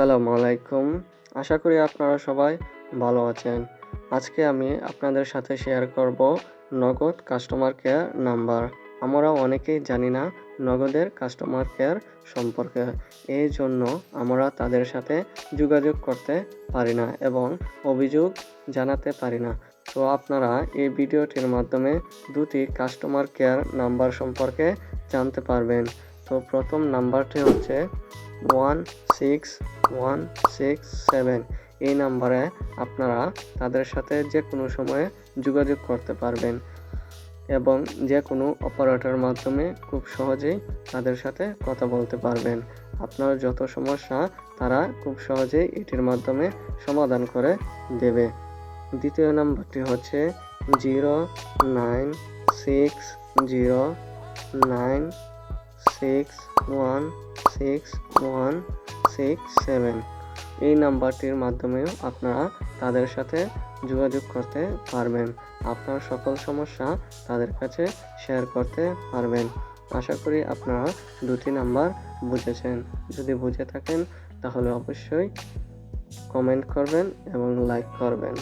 আসসালামু আলাইকুম। আশা করি আপনারা সবাই ভালো আছেন। আজকে আমি আপনাদের সাথে শেয়ার করব নগদ কাস্টমার কেয়ার নাম্বার আমরা অনেকেই জানি না নগদের কাস্টমার কেয়ার সম্পর্কে। এই জন্য আমরা তাদের সাথে যোগাযোগ করতে পারি না এবং অভিযোগ জানাতে পারি না। তো আপনারা এই ভিডিওটির মাধ্যমে দুটি কাস্টমার কেয়ার নাম্বার সম্পর্কে জানতে পারবেন। তো প্রথম নাম্বারটি হচ্ছে one six one six seven এই নাম্বারে আপনারা তাদের সাথে যে কোনো সময়ে যোগাযোগ করতে পারবেন এবং যে কোনো অপারেটর মাধ্যমে খুব সহজেই তাদের সাথে কথা বলতে পারবেন। আপনার যত সমস্যা, তারা খুব সহজেই এটির মাধ্যমে সমাধান করে দেবে। দ্বিতীয় নাম্বারটি হচ্ছে zero nine six zero nine six one six one six seven এই নাম্বারটির মাধ্যমেও আপনারা তাদের সাথে যোগাযোগ করতে পারবেন। আপনার সকল সমস্যা তাদের কাছে শেয়ার করতে পারবেন। আশা করি আপনারা দুটি নাম্বার বুঝেছেন। যদি বুঝে থাকেন, তাহলে অবশ্যই কমেন্ট করবেন এবং লাইক করবেন।